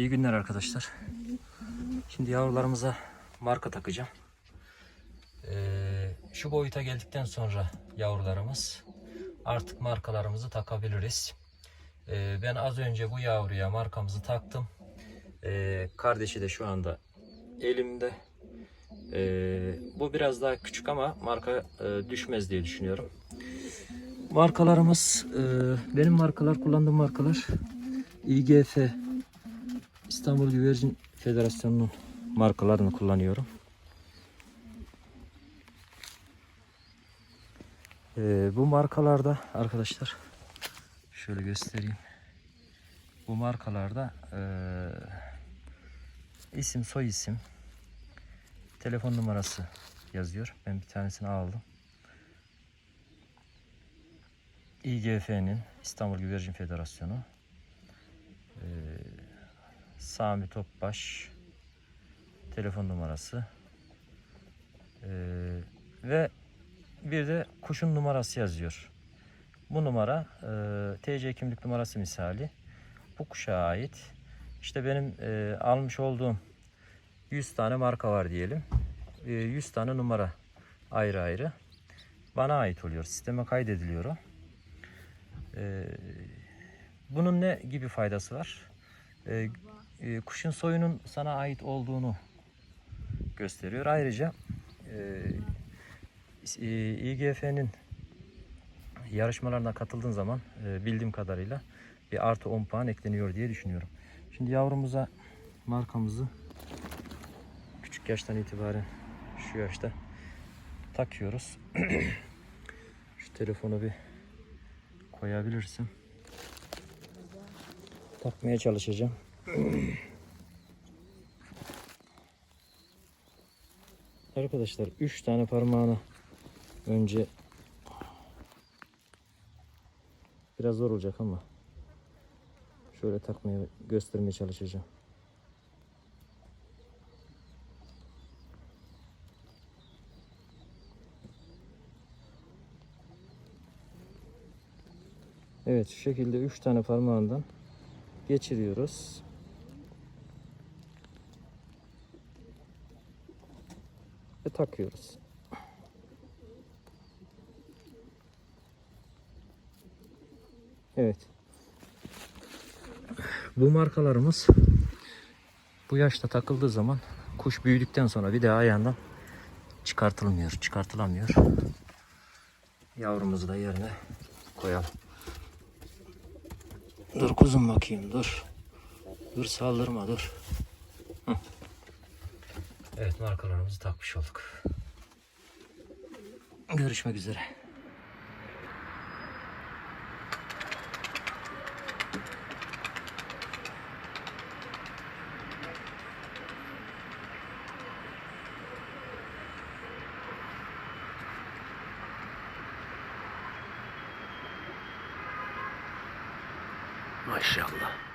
İyi günler arkadaşlar. Şimdi yavrularımıza marka takacağım. Ee, şu boyuta geldikten sonra yavrularımız artık markalarımızı takabiliriz. Ee, ben az önce bu yavruya markamızı taktım. Ee, kardeşi de şu anda elimde. Ee, bu biraz daha küçük ama marka e, düşmez diye düşünüyorum. Markalarımız, e, benim markalar, kullandığım markalar İGF İstanbul Güvercin Federasyonu'nun markalarını kullanıyorum. Ee, bu markalarda arkadaşlar şöyle göstereyim. Bu markalarda eee, isim, soy isim, telefon numarası yazıyor. Ben bir tanesini aldım. İGF'nin İstanbul Güvercin Federasyonu. Sami Topbaş telefon numarası Ee, ve bir de kuşun numarası yazıyor. Bu numara e, TC kimlik numarası misali bu kuşa ait. İşte benim e, almış olduğum 100 tane marka var diyelim. E, 100 tane numara ayrı ayrı bana ait oluyor. Sisteme kaydediliyor o. E, bunun ne gibi faydası var? E, e, kuşun soyunun sana ait olduğunu gösteriyor. Ayrıca e, e, İGF'nin yarışmalarına katıldığın zaman e, bildiğim kadarıyla bir artı 10 puan ekleniyor diye düşünüyorum. Şimdi yavrumuza markamızı küçük yaştan itibaren şu yaşta takıyoruz. şu telefonu bir koyabilirsin. Takmaya çalışacağım. Arkadaşlar 3 tane parmağını önce biraz zor olacak ama şöyle takmaya göstermeye çalışacağım. Evet şu şekilde 3 tane parmağından geçiriyoruz. Ve takıyoruz. Evet. Bu markalarımız bu yaşta takıldığı zaman kuş büyüdükten sonra bir daha ayağından çıkartılmıyor, çıkartılamıyor. Yavrumuzu da yerine koyalım. Dur kuzum bakayım dur. Dur saldırma dur. Hı. Evet markalarımızı takmış olduk. Görüşmek üzere. Maşallah.